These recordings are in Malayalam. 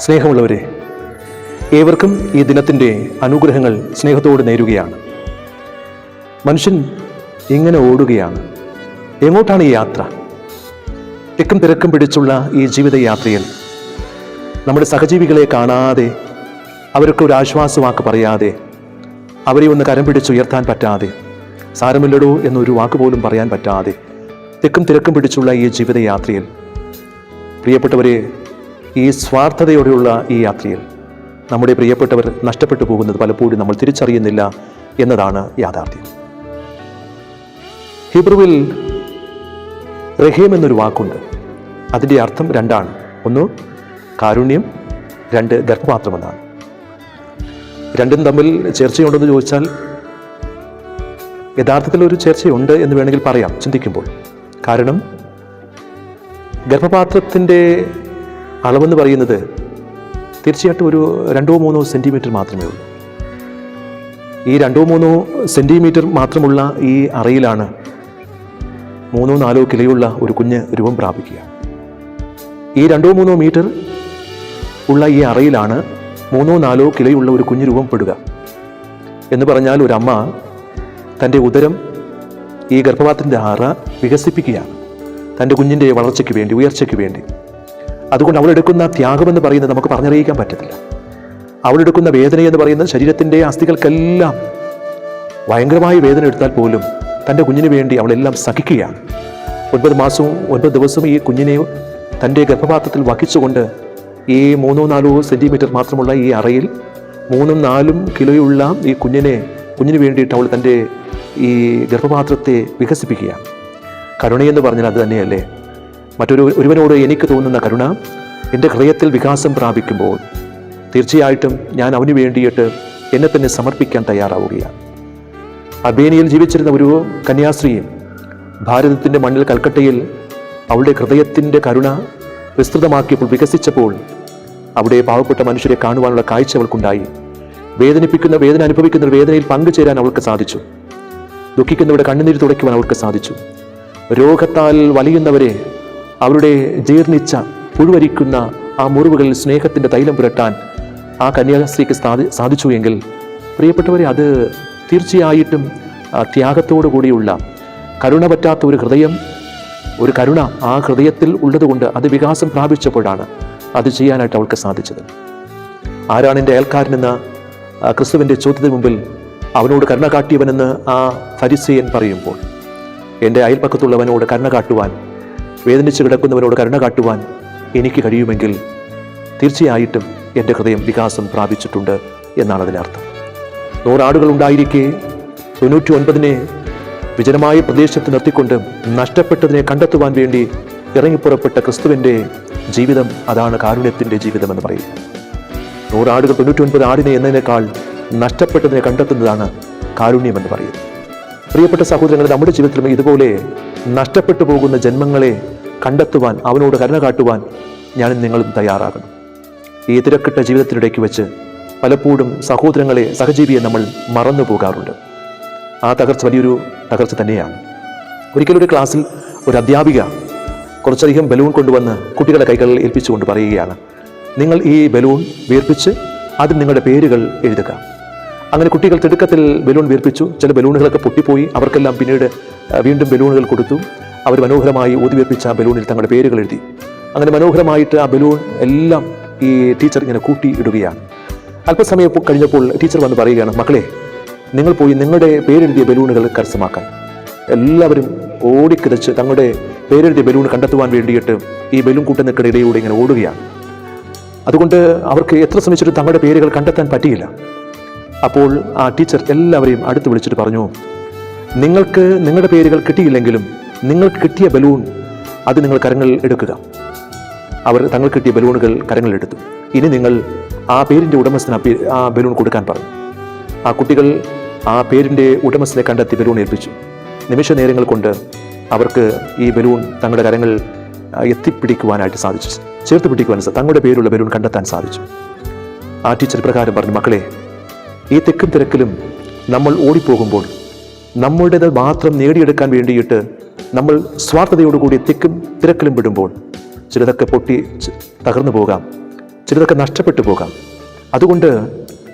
സ്നേഹമുള്ളവരെ ഏവർക്കും ഈ ദിനത്തിന്റെ അനുഗ്രഹങ്ങൾ സ്നേഹത്തോട് നേരുകയാണ്. മനുഷ്യൻ ഇങ്ങനെ ഓടുകയാണ്. എങ്ങോട്ടാണ് ഈ യാത്ര? തിക്കും തിരക്കും പിടിച്ചുള്ള ഈ ജീവിതയാത്രയിൽ നമ്മുടെ സഹജീവികളെ കാണാതെ അവർക്ക് ഒരു ആശ്വാസവാക്ക് പറയാതെ അവരെ ഒന്ന് കരം പിടിച്ചുയർത്താൻ പറ്റാതെ സാരമില്ലടോ എന്നൊരു വാക്ക് പോലും പറയാൻ പറ്റാതെ തിക്കും തിരക്കും പിടിച്ചുള്ള ഈ ജീവിതയാത്രയിൽ പ്രിയപ്പെട്ടവരെ ഈ സ്വാർത്ഥതയോടെയുള്ള ഈ യാത്രയിൽ നമ്മുടെ പ്രിയപ്പെട്ടവർ നഷ്ടപ്പെട്ടു പോകുന്നത് പലപ്പോഴും നമ്മൾ തിരിച്ചറിയുന്നില്ല എന്നതാണ് യാഥാർത്ഥ്യം. ഹിബ്രുവിൽ റഹീം എന്നൊരു വാക്കുണ്ട്. അതിന്റെ അർത്ഥം രണ്ടാണ്. ഒന്ന് കാരുണ്യം. രണ്ട് ഗർഭപാത്രമെന്നാണ്. രണ്ടും തമ്മിൽ ചേർച്ചയുണ്ടെന്ന് ചോദിച്ചാൽ യഥാർത്ഥത്തിൽ ഒരു ചേർച്ചയുണ്ട് എന്ന് വേണമെങ്കിൽ പറയാം ചിന്തിക്കുമ്പോൾ. കാരണം ഗർഭപാത്രത്തിന്റെ അളവെന്ന് പറയുന്നത് തീർച്ചയായിട്ടും ഒരു രണ്ടോ മൂന്നോ സെന്റിമീറ്റർ മാത്രമേ ഉള്ളൂ. ഈ രണ്ടോ മൂന്നോ സെന്റിമീറ്റർ മാത്രമുള്ള ഈ അറയിലാണ് മൂന്നോ നാലോ കിലയുള്ള ഒരു കുഞ്ഞ് രൂപം പ്രാപിക്കുക. ഈ രണ്ടോ മൂന്നോ മീറ്റർ ഉള്ള ഈ അറയിലാണ് മൂന്നോ നാലോ കിലയുള്ള ഒരു കുഞ്ഞ് രൂപപ്പെടുക എന്ന് പറഞ്ഞാൽ ഒരു അമ്മ തന്റെ ഉദരം ഈ ഗർഭപാത്രത്തിന്റെ അറ വികസിപ്പിക്കുകയാണ്. തന്റെ കുഞ്ഞിന്റെ വളർച്ചയ്ക്ക് വേണ്ടി ഉയർച്ചയ്ക്ക് വേണ്ടി. അതുകൊണ്ട് അവളെടുക്കുന്ന ത്യാഗമെന്ന് പറയുന്നത് നമുക്ക് പറഞ്ഞറിയിക്കാൻ പറ്റത്തില്ല. അവളെടുക്കുന്ന വേദന എന്ന് പറയുന്നത് ശരീരത്തിന്റെ അസ്ഥികൾക്കെല്ലാം ഭയങ്കരമായ വേദന എടുത്താൽ പോലും തന്റെ കുഞ്ഞിന് വേണ്ടി അവളെല്ലാം സഹിക്കുകയാണ്. ഒൻപത് മാസവും ഒൻപത് ദിവസവും ഈ കുഞ്ഞിനെ തന്റെ ഗർഭപാത്രത്തിൽ വഹിച്ചുകൊണ്ട് ഈ മൂന്നോ നാലോ സെന്റിമീറ്റർ മാത്രമുള്ള ഈ അറയിൽ മൂന്നും നാലും കിലോയുള്ള ഈ കുഞ്ഞിനെ കുഞ്ഞിന് വേണ്ടിയിട്ട് അവൾ തന്റെ ഈ ഗർഭപാത്രത്തെ വികസിപ്പിക്കുകയാണ്. കരുണയെന്ന് പറഞ്ഞാൽ അത് തന്നെയല്ലേ? മറ്റൊരു ഒരുവനോട് എനിക്ക് തോന്നുന്ന കരുണ എന്റെ ഹൃദയത്തിൽ വികാസം പ്രാപിക്കുമ്പോൾ തീർച്ചയായിട്ടും ഞാൻ അവന് വേണ്ടിയിട്ട് എന്നെ തന്നെ സമർപ്പിക്കാൻ തയ്യാറാവുകയാണ്. അർബേനിയയിൽ ജീവിച്ചിരുന്ന ഒരു കന്യാസ്ത്രീയും ഭാരതത്തിന്റെ മണ്ണിൽ കൽക്കട്ടയിൽ അവളുടെ ഹൃദയത്തിന്റെ കരുണ വിസ്തൃതമാക്കിയപ്പോൾ വികസിച്ചപ്പോൾ അവിടെ പാവപ്പെട്ട മനുഷ്യരെ കാണുവാനുള്ള കാഴ്ച അവൾക്കുണ്ടായി. വേദനിപ്പിക്കുന്ന വേദന അനുഭവിക്കുന്ന വേദനയിൽ പങ്കുചേരാൻ അവൾക്ക് സാധിച്ചു. ദുഃഖിക്കുന്നവരുടെ കണ്ണുനീര് തുടയ്ക്കുവാൻ അവൾക്ക് സാധിച്ചു. രോഗത്താൽ വലിയുന്നവരെ അവരുടെ ജീർണിച്ച പുഴുവരിക്കുന്ന ആ മുറിവുകളിൽ സ്നേഹത്തിന്റെ തൈലം പുരട്ടാൻ ആ കന്യാസ്ത്രീക്ക് സാധി സാധിച്ചു എങ്കിൽ പ്രിയപ്പെട്ടവരെ അത് തീർച്ചയായിട്ടും ത്യാഗത്തോടു കൂടിയുള്ള കരുണ പറ്റാത്ത ഒരു ഹൃദയം ഒരു കരുണ ആ ഹൃദയത്തിൽ ഉള്ളതുകൊണ്ട് അത് വികാസം പ്രാപിച്ചപ്പോഴാണ് അത് ചെയ്യാനായിട്ട് അവൾക്ക് സാധിച്ചത്. ആരാണ് എന്റെ അയൽക്കാരനെന്ന് ക്രിസ്തുവിന്റെ ചോദ്യത്തിന് മുമ്പിൽ അവനോട് കരുണ കാട്ടിയവനെന്ന് ആ ഫരിസയൻ പറയുമ്പോൾ എന്റെ അയൽപ്പക്കത്തുള്ളവനോട് കരുണ കാട്ടുവാൻ വേദനിച്ച് കിടക്കുന്നവരോട് കരുണ കാട്ടുവാൻ എനിക്ക് കഴിയുമെങ്കിൽ തീർച്ചയായിട്ടും എന്റെ ഹൃദയം വികാസം പ്രാപിച്ചിട്ടുണ്ട് എന്നാണ് അതിനർത്ഥം നൂറാടുകൾ ഉണ്ടായിരിക്കെ തൊണ്ണൂറ്റി ഒൻപതിനെ വിജനമായ പ്രദേശത്ത് നിർത്തിക്കൊണ്ട് നഷ്ടപ്പെട്ടതിനെ കണ്ടെത്തുവാൻ വേണ്ടി ഇറങ്ങിപ്പുറപ്പെട്ട ക്രിസ്തുവിന്റെ ജീവിതം അതാണ് കാരുണ്യത്തിന്റെ ജീവിതമെന്ന് പറയുന്നത് നൂറാടുകൾ തൊണ്ണൂറ്റി ഒൻപത് ആടിനെ എന്നതിനേക്കാൾ നഷ്ടപ്പെട്ടതിനെ കണ്ടെത്തുന്നതാണ് കാരുണ്യം എന്ന് പറയുന്നത് പ്രിയപ്പെട്ട സഹോദരങ്ങളെ നമ്മുടെ ജീവിതത്തിലും ഇതുപോലെ നഷ്ടപ്പെട്ടു പോകുന്ന ജന്മങ്ങളെ കണ്ടെത്തുവാൻ അവനോട് കരുണ കാട്ടുവാൻ ഞാനും നിങ്ങളും തയ്യാറാകണം. ഈ തിരക്കിട്ട ജീവിതത്തിനിടയ്ക്ക് വെച്ച് പലപ്പോഴും സഹോദരങ്ങളെ സഹജീവിയെ നമ്മൾ മറന്നു പോകാറുണ്ട്. ആ തകർച്ച വലിയൊരു തകർച്ച തന്നെയാണ്. ഒരിക്കലൊരു ക്ലാസ്സിൽ ഒരു അധ്യാപിക കുറച്ചധികം ബലൂൺ കൊണ്ടുവന്ന് കുട്ടികളുടെ കൈകളിൽ ഏൽപ്പിച്ചുകൊണ്ട് പറയുകയാണ് നിങ്ങൾ ഈ ബലൂൺ വീർപ്പിച്ച് അതിൽ നിങ്ങളുടെ പേരുകൾ എഴുതുക. അങ്ങനെ കുട്ടികൾ തിടുക്കത്തിൽ ബലൂൺ വീർപ്പിച്ചു. ചില ബലൂണുകളൊക്കെ പൊട്ടിപ്പോയി. അവർക്കെല്ലാം പിന്നീട് വീണ്ടും ബലൂണുകൾ കൊടുത്തു. അവർ മനോഹരമായി ഊതി വീർപ്പിച്ച ആ ബലൂണിൽ തങ്ങളുടെ പേരുകൾ എഴുതി. അങ്ങനെ മനോഹരമായിട്ട് ആ ബലൂൺ എല്ലാം ഈ ടീച്ചർ ഇങ്ങനെ കൂട്ടി ഇടുകയാണ്. അല്പസമയം കഴിഞ്ഞപ്പോൾ ടീച്ചർ വന്ന് പറയുകയാണ് മക്കളെ നിങ്ങൾ പോയി നിങ്ങളുടെ പേരെഴുതിയ ബലൂണുകൾ കരസ്ഥമാക്കാൻ. എല്ലാവരും ഓടിക്കിതച്ച് തങ്ങളുടെ പേരെഴുതിയ ബലൂൺ കണ്ടെത്തുവാൻ വേണ്ടിയിട്ട് ഈ ബലൂൺ കൂട്ടുന്നക്കിടയിലൂടെ ഇങ്ങനെ ഓടുകയാണ്. അതുകൊണ്ട് അവർക്ക് എത്ര ശ്രമിച്ചിട്ടും തങ്ങളുടെ പേരുകൾ കണ്ടെത്താൻ പറ്റിയില്ല. അപ്പോൾ ആ ടീച്ചർ എല്ലാവരെയും അടുത്ത് വിളിച്ചിട്ട് പറഞ്ഞു നിങ്ങൾക്ക് നിങ്ങളുടെ പേരുകൾ കിട്ടിയില്ലെങ്കിലും നിങ്ങൾക്ക് കിട്ടിയ ബലൂൺ അത് നിങ്ങൾ കരങ്ങളിൽ എടുക്കുക. അവർ തങ്ങൾ കിട്ടിയ ബലൂണുകൾ കരങ്ങളിലെടുത്തു. ഇനി നിങ്ങൾ ആ പേരിന്റെ ഉടമസ്ഥന ആ ബലൂൺ കൊടുക്കാൻ പറഞ്ഞു. ആ കുട്ടികൾ ആ പേരിന്റെ ഉടമസ്ഥനെ കണ്ടെത്തി ബലൂൺ ഏൽപ്പിച്ചു. നിമിഷ നേരങ്ങൾ കൊണ്ട് അവർക്ക് ഈ ബലൂൺ തങ്ങളുടെ കരങ്ങൾ എത്തിപ്പിടിക്കുവാനായിട്ട് സാധിച്ചു. ചേർത്ത് പിടിക്കുവാൻ തങ്ങളുടെ പേരുള്ള ബലൂൺ കണ്ടെത്താൻ സാധിച്ചു. ആ ടീച്ചർ പ്രകാരം പറഞ്ഞു മക്കളെ ഈ തെക്കും തിരക്കിലും നമ്മൾ ഓടിപ്പോകുമ്പോൾ നമ്മളുടേത് മാത്രം നേടിയെടുക്കാൻ വേണ്ടിയിട്ട് നമ്മൾ സ്വാർത്ഥതയോടുകൂടി തെക്കും തിരക്കിലും വിടുമ്പോൾ ചിലതൊക്കെ പൊട്ടി തകർന്നു പോകാം ചിലതൊക്കെ നഷ്ടപ്പെട്ടു പോകാം. അതുകൊണ്ട്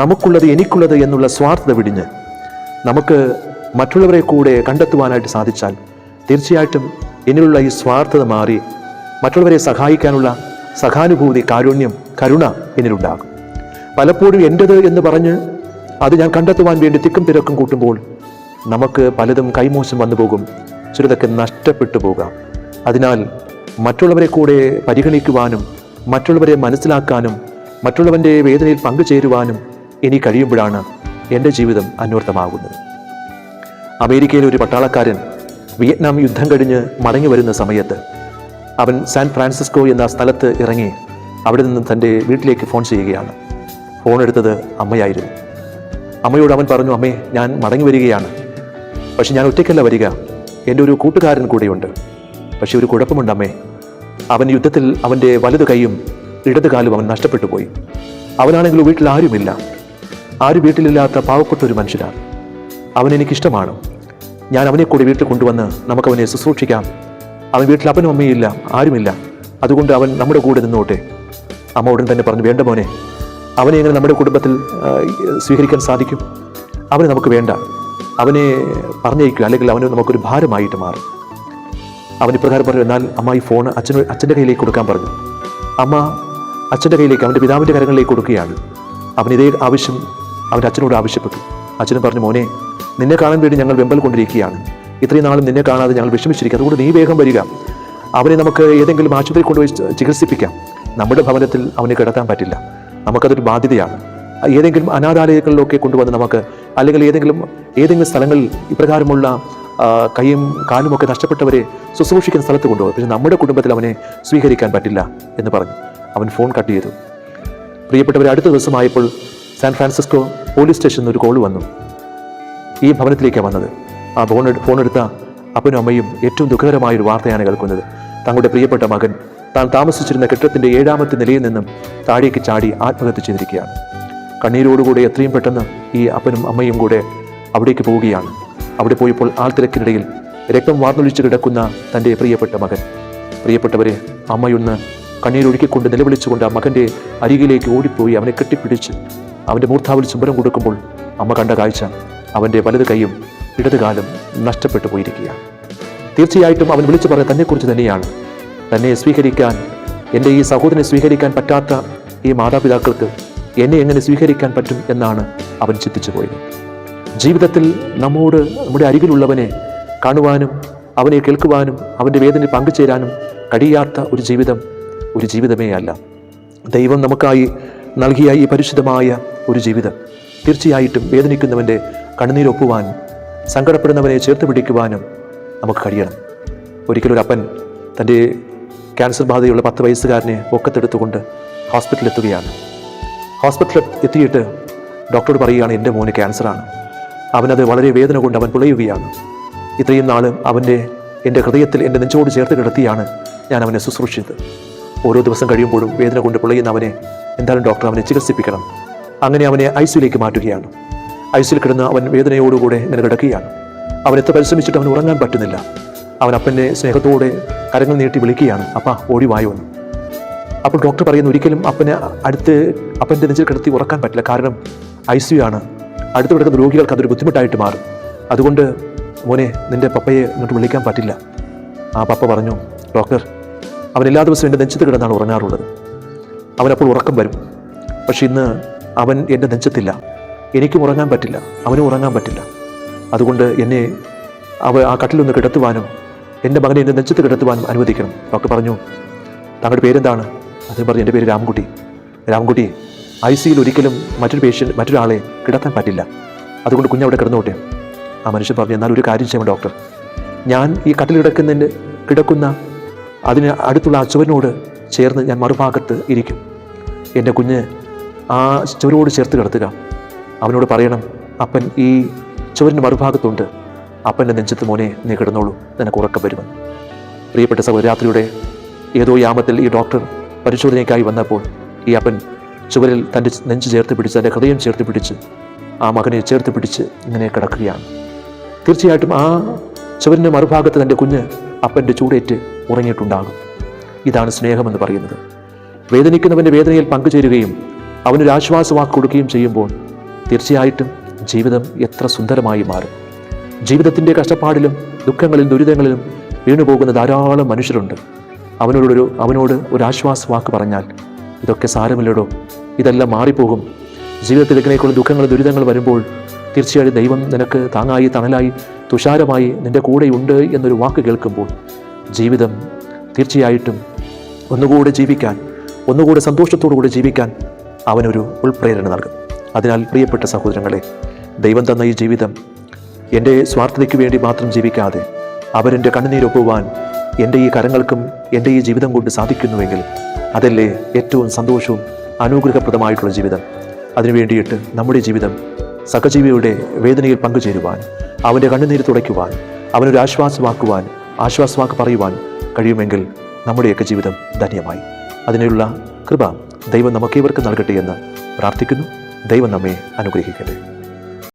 നമുക്കുള്ളത് എനിക്കുള്ളത് എന്നുള്ള സ്വാർത്ഥത വിടിഞ്ഞ് നമുക്ക് മറ്റുള്ളവരെ കൂടെ കണ്ടെത്തുവാനായിട്ട് സാധിച്ചാൽ തീർച്ചയായിട്ടും എന്നിലുള്ള ഈ സ്വാർത്ഥത മാറി മറ്റുള്ളവരെ സഹായിക്കാനുള്ള സഹാനുഭൂതി കാരുണ്യം കരുണ എന്നിലുണ്ടാകും. പലപ്പോഴും എന്റെത് എന്ന് പറഞ്ഞ് അത് ഞാൻ കണ്ടെത്തുവാൻ വേണ്ടി തിക്കും തിരക്കും കൂട്ടുമ്പോൾ നമുക്ക് പലതും കൈമോശം വന്നു പോകും. ചിലതൊക്കെ നഷ്ടപ്പെട്ടു പോകാം. അതിനാൽ മറ്റുള്ളവരെ കൂടെ പരിഗണിക്കുവാനും മറ്റുള്ളവരെ മനസ്സിലാക്കാനും മറ്റുള്ളവന്റെ വേദനയിൽ പങ്കുചേരുവാനും ഇനി കഴിയുമ്പോഴാണ് എന്റെ ജീവിതം അന്വർത്ഥമാകുന്നത്. അമേരിക്കയിലെ ഒരു പട്ടാളക്കാരൻ വിയറ്റ്നാം യുദ്ധം കഴിഞ്ഞ് മടങ്ങി വരുന്ന സമയത്ത് അവൻ സാൻ ഫ്രാൻസിസ്കോ എന്ന സ്ഥലത്ത് ഇറങ്ങി അവിടെ നിന്ന് തന്റെ വീട്ടിലേക്ക് ഫോൺ ചെയ്യുകയാണ്. ഫോൺ എടുത്തത് അമ്മയായിരുന്നു. അമ്മയോട് അവൻ പറഞ്ഞു അമ്മേ ഞാൻ മടങ്ങി വരികയാണ്. പക്ഷെ ഞാൻ ഒറ്റയ്ക്കല്ല വരിക. എന്റെ ഒരു കൂട്ടുകാരൻ കൂടെയുണ്ട്. പക്ഷെ ഒരു കുഴപ്പമുണ്ട് അമ്മേ. അവൻ യുദ്ധത്തിൽ അവന്റെ വലതു കൈയും ഇടതു കാലും അവൻ നഷ്ടപ്പെട്ടു പോയി അവനാണെങ്കിലും വീട്ടിൽ ആരുമില്ല. ആരും വീട്ടിലില്ലാത്ത പാവപ്പെട്ട ഒരു മനുഷ്യനാണ്. അവൻ എനിക്കിഷ്ടമാണ്. ഞാൻ അവനെ കൂടി വീട്ടിൽ കൊണ്ടുവന്ന് നമുക്കവനെ ശുശ്രൂഷിക്കാം. അവൻ വീട്ടിൽ അപ്പനും ഇല്ല ആരുമില്ല. അതുകൊണ്ട് അവൻ നമ്മുടെ കൂടെ നിന്നോട്ടെ. അമ്മ ഉടൻ തന്നെ പറഞ്ഞു വേണ്ട മോനെ അവനെ എങ്ങനെ നമ്മുടെ കുടുംബത്തിൽ സ്വീകരിക്കാൻ സാധിക്കും? അവന് നമുക്ക് വേണ്ട. അവനെ പറഞ്ഞയക്കുക അല്ലെങ്കിൽ അവന് നമുക്കൊരു ഭാരമായിട്ട് മാറും. അവൻ ഇപ്രകാരം പറഞ്ഞു എന്നാൽ അമ്മ ഈ ഫോൺ അച്ഛന് അച്ഛന്റെ കയ്യിലേക്ക് കൊടുക്കാൻ പറഞ്ഞു. അമ്മ അച്ഛന്റെ കയ്യിലേക്ക് അവന്റെ പിതാവിന്റെ കരങ്ങളിലേക്ക് കൊടുക്കുകയാണ്. അവൻ ഇതേ ആവശ്യം അവന്റെ അച്ഛനോട് ആവശ്യപ്പെട്ടു. അച്ഛനും പറഞ്ഞു മോനെ നിന്നെ കാണാൻ വേണ്ടി ഞങ്ങൾ വെമ്പൽ കൊണ്ടിരിക്കുകയാണ്. ഇത്രയും നാളും നിന്നെ കാണാതെ ഞങ്ങൾ വിഷമിച്ചിരിക്കുക അതുകൊണ്ട് നീ വേഗം വരിക. അവനെ നമുക്ക് ഏതെങ്കിലും ആശുപത്രിയിൽ കൊണ്ടുപോയി ചികിത്സിപ്പിക്കാം. നമ്മുടെ ഭവനത്തിൽ അവനെ കിടത്താൻ പറ്റില്ല. നമുക്കതൊരു ബാധ്യതയാണ്. ഏതെങ്കിലും അനാഥാലയങ്ങളിലൊക്കെ കൊണ്ടുവന്ന് നമുക്ക് അല്ലെങ്കിൽ ഏതെങ്കിലും ഏതെങ്കിലും സ്ഥലങ്ങളിൽ ഇപ്രകാരമുള്ള കൈയും കാലും ഒക്കെ നഷ്ടപ്പെട്ടവരെ ശുശ്രൂഷിക്കുന്ന സ്ഥലത്ത് കൊണ്ടുപോകും. പക്ഷെ നമ്മുടെ കുടുംബത്തിൽ അവനെ സ്വീകരിക്കാൻ പറ്റില്ല എന്ന് പറഞ്ഞു. അവൻ ഫോൺ കട്ട് ചെയ്തു. പ്രിയപ്പെട്ടവരെ അടുത്ത ദിവസമായപ്പോൾ സാൻ ഫ്രാൻസിസ്കോ പോലീസ് സ്റ്റേഷനിൽ നിന്ന് ഒരു കോൾ വന്നു. ഈ ഭവനത്തിലേക്കാണ് വന്നത്. ആ ഫോൺ ഫോൺ എടുത്ത അപ്പനും അമ്മയും ഏറ്റവും ദുഃഖകരമായ ഒരു വാർത്തയാണ് കേൾക്കുന്നത്. തങ്ങളുടെ പ്രിയപ്പെട്ട മകൻ താൻ താമസിച്ചിരുന്ന കെട്ടിടത്തിന്റെ ഏഴാമത്തെ നിലയിൽ നിന്നും താഴേക്ക് ചാടി ആത്മഹത്യ ചെയ്തിരിക്കുകയാണ്. കണ്ണീരോടുകൂടെ എത്രയും പെട്ടെന്ന് ഈ അപ്പനും അമ്മയും കൂടെ അവിടേക്ക് പോവുകയാണ്. അവിടെ പോയപ്പോൾ ആൾത്തിരക്കിനിടയിൽ രക്തം വാർന്നൊലിച്ച് കിടക്കുന്ന തന്റെ പ്രിയപ്പെട്ട മകൻ. പ്രിയപ്പെട്ടവരെ അമ്മയൊന്ന് കണ്ണീരൊഴുക്കിക്കൊണ്ട് നിലവിളിച്ചുകൊണ്ട് ആ മകന്റെ അരികിലേക്ക് ഓടിപ്പോയി അവനെ കെട്ടിപ്പിടിച്ച് അവന്റെ മൂർധാവിൽ ചുംബനം കൊടുക്കുമ്പോൾ അമ്മ കണ്ട കാഴ്ച അവന്റെ വലത് കൈയും ഇടതുകാലും കാലം നഷ്ടപ്പെട്ടു പോയിരിക്കുകയാണ്. തീർച്ചയായിട്ടും അവൻ വിളിച്ചു പറഞ്ഞ തന്നെക്കുറിച്ച് തന്നെയാണ് തന്നെ സ്വീകരിക്കാൻ എന്റെ ഈ സഹോദരനെ സ്വീകരിക്കാൻ പറ്റാത്ത ഈ മാതാപിതാക്കൾക്ക് എന്നെ എങ്ങനെ സ്വീകരിക്കാൻ പറ്റും എന്നാണ് അവൻ ചിന്തിച്ചു പോയത്. ജീവിതത്തിൽ നമ്മോട് നമ്മുടെ അരികിലുള്ളവനെ കാണുവാനും അവനെ കേൾക്കുവാനും അവന്റെ വേദന പങ്കുചേരാനും കഴിയാത്ത ഒരു ജീവിതം ഒരു ജീവിതമേ അല്ല. ദൈവം നമുക്കായി നൽകിയ ഈ പരിശുദ്ധമായ ഒരു ജീവിതം തീർച്ചയായിട്ടും വേദനിക്കുന്നവന്റെ കണ്ണുനീരൊപ്പുവാനും സങ്കടപ്പെടുന്നവനെ ചേർത്ത് പിടിക്കുവാനും നമുക്ക് കഴിയണം. ഒരിക്കലൊരപ്പൻ തന്റെ ക്യാൻസർ ബാധയുള്ള പത്ത് വയസ്സുകാരനെ ഒക്കത്തെടുത്തുകൊണ്ട് ഹോസ്പിറ്റലിൽ എത്തുകയാണ് ഹോസ്പിറ്റലിൽ എത്തിയിട്ട് ഡോക്ടറോട് പറയുകയാണ് എന്റെ മോന് ക്യാൻസറാണ്. അവനത് വളരെ വേദന കൊണ്ട് അവൻ പുളയുകയാണ്. ഇത്രയും നാളും അവന്റെ എന്റെ ഹൃദയത്തിൽ എന്റെ നെഞ്ചോട് ചേർത്ത് കിടത്തിയാണ് ഞാൻ അവനെ ശുശ്രൂഷിച്ചത്. ഓരോ ദിവസം കഴിയുമ്പോഴും വേദന കൊണ്ട് പുളയുന്ന അവനെ എന്തായാലും ഡോക്ടർ അവനെ ചികിത്സിപ്പിക്കണം. അങ്ങനെ അവനെ ഐ സിയിലേക്ക് മാറ്റുകയാണ്. ഐ സിയിൽ കിടന്ന് അവൻ വേദനയോടുകൂടെ ഇങ്ങനെ കിടക്കുകയാണ്. അവൻ എത്ര പരിശ്രമിച്ചിട്ട് അവന് ഉറങ്ങാൻ പറ്റുന്നില്ല. അവൻ അപ്പന്റെ സ്നേഹത്തോടെ കരങ്ങൾ നീട്ടി വിളിക്കുകയാണ്. അപ്പ ഓടി വായോ വന്നു. അപ്പോൾ ഡോക്ടർ പറയുന്നു ഒരിക്കലും അപ്പനെ അടുത്ത് അപ്പന്റെ നെഞ്ചിൽ കിടത്തി ഉറക്കാൻ പറ്റില്ല. കാരണം ഐ സി യു ആണ്. അടുത്ത് കിടക്കുന്ന രോഗികൾക്ക് അതൊരു ബുദ്ധിമുട്ടായിട്ട് മാറും. അതുകൊണ്ട് മോനെ നിന്റെ പപ്പയെ ഇങ്ങോട്ട് വിളിക്കാൻ പറ്റില്ല. ആ പപ്പ പറഞ്ഞു ഡോക്ടർ അവൻ എല്ലാ ദിവസവും എന്റെ നെഞ്ചത്ത് കിടന്നാണ് ഉറങ്ങാറുള്ളത്. അവനപ്പോൾ ഉറക്കം വരും. പക്ഷെ ഇന്ന് അവൻ എന്റെ നെഞ്ചത്തില്ല. എനിക്കും ഉറങ്ങാൻ പറ്റില്ല. അവനും ഉറങ്ങാൻ പറ്റില്ല. അതുകൊണ്ട് എന്നെ അവ ആ കട്ടിലൊന്ന് കിടത്തുവാനും എന്റെ മകനെ എന്റെ നെഞ്ചത്ത് കിടത്തുവാനും അനുവദിക്കണം. ഡോക്ടർ പറഞ്ഞു താങ്കളുടെ പേരെന്താണ്? അദ്ദേഹം പറഞ്ഞു എന്റെ പേര് രാംകുട്ടി. രാംകുട്ടി ഐ സിയിൽ ഒരിക്കലും മറ്റൊരു പേഷ്യന്റ് മറ്റൊരാളെ കിടത്താൻ പറ്റില്ല. അതുകൊണ്ട് കുഞ്ഞവിടെ കിടന്നോട്ടെ. ആ മനുഷ്യൻ പറഞ്ഞു എന്നാൽ ഒരു കാര്യം ചെയ്യണം ഡോക്ടർ. ഞാൻ ഈ കട്ടിലിടക്കുന്നതിന് കിടക്കുന്ന അതിന് അടുത്തുള്ള ആ ചുവരിനോട് ചേർന്ന് ഞാൻ മറുഭാഗത്ത് ഇരിക്കും. എന്റെ കുഞ്ഞ് ആ ചുവരോട് ചേർത്ത് കിടത്തുക. അവനോട് പറയണം അപ്പൻ ഈ ചുവരിന്റെ മറുഭാഗത്തുണ്ട്. അപ്പന്റെ നെഞ്ചത്ത് മോനെ നീ കിടന്നോളൂ. നിനക്ക് ഉറക്കം വരുമെന്ന്. പ്രിയപ്പെട്ട സഹോദരാത്രിയുടെ ഏതോ യാമത്തിൽ ഈ ഡോക്ടർ പരിശോധനയ്ക്കായി വന്നപ്പോൾ ഈ അപ്പൻ ചുവരിൽ തന്റെ നെഞ്ച് ചേർത്ത് പിടിച്ച് തന്റെ ഹൃദയം ചേർത്ത് പിടിച്ച് ആ മകനെ ചേർത്ത് പിടിച്ച് ഇങ്ങനെ കിടക്കുകയാണ്. തീർച്ചയായിട്ടും ആ ചുവരിന്റെ മറുഭാഗത്ത് തന്റെ കുഞ്ഞ് അപ്പന്റെ ചൂടേറ്റ് ഉറങ്ങിയിട്ടുണ്ടാകും. ഇതാണ് സ്നേഹമെന്ന് പറയുന്നത്. വേദനിക്കുന്നവന്റെ വേദനയിൽ പങ്കുചേരുകയും അവനൊരു ആശ്വാസവാക്ക് കൊടുക്കുകയും ചെയ്യുമ്പോൾ തീർച്ചയായിട്ടും ജീവിതം എത്ര സുന്ദരമായി മാറും. ജീവിതത്തിന്റെ കഷ്ടപ്പാടിലും ദുഃഖങ്ങളിലും ദുരിതങ്ങളിലും വീണുപോകുന്ന ധാരാളം മനുഷ്യരുണ്ട്. അവനോടൊരു അവനോട് ഒരു ആശ്വാസ വാക്ക് പറഞ്ഞാൽ ഇതൊക്കെ സാരമില്ലടോ. ഇതെല്ലാം മാറിപ്പോകും. ജീവിതത്തിൽ ഇതിനേക്കുള്ള ദുഃഖങ്ങൾ ദുരിതങ്ങൾ വരുമ്പോൾ തീർച്ചയായും ദൈവം നിനക്ക് താങ്ങായി തണലായി തുഷാരമായി നിന്റെ കൂടെയുണ്ട് എന്നൊരു വാക്ക് കേൾക്കുമ്പോൾ ജീവിതം തീർച്ചയായിട്ടും ഒന്നുകൂടെ ജീവിക്കാൻ ഒന്നുകൂടെ സന്തോഷത്തോടു കൂടി ജീവിക്കാൻ അവനൊരു ഉൾപ്രേരണ നൽകും. അതിനാൽ പ്രിയപ്പെട്ട സഹോദരങ്ങളെ ദൈവം തന്ന ഈ ജീവിതം എന്റെ സ്വാർത്ഥതയ്ക്ക് വേണ്ടി മാത്രം ജീവിക്കാതെ അവരെന്റെ കണ്ണുനീരൊപ്പുവാൻ എന്റെ ഈ കരങ്ങൾക്കും എന്റെ ഈ ജീവിതം കൊണ്ട് സാധിക്കുന്നുവെങ്കിൽ അതല്ലേ ഏറ്റവും സന്തോഷവും അനുഗ്രഹപ്രദമായിട്ടുള്ള ജീവിതം. അതിനു വേണ്ടിയിട്ട് നമ്മുടെ ജീവിതം സഹജീവിയുടെ വേദനയിൽ പങ്കുചേരുവാൻ അവന്റെ കണ്ണുനീര് തുടയ്ക്കുവാൻ അവനൊരു ആശ്വാസമാക്കുവാൻ ആശ്വാസമാക്കി പറയുവാൻ കഴിയുമെങ്കിൽ നമ്മുടെയൊക്കെ ജീവിതം ധന്യമായി. അതിനുള്ള കൃപ ദൈവം നമുക്കേവർക്കും നൽകട്ടെ എന്ന് പ്രാർത്ഥിക്കുന്നു. ദൈവം നമ്മെ അനുഗ്രഹിക്കട്ടെ.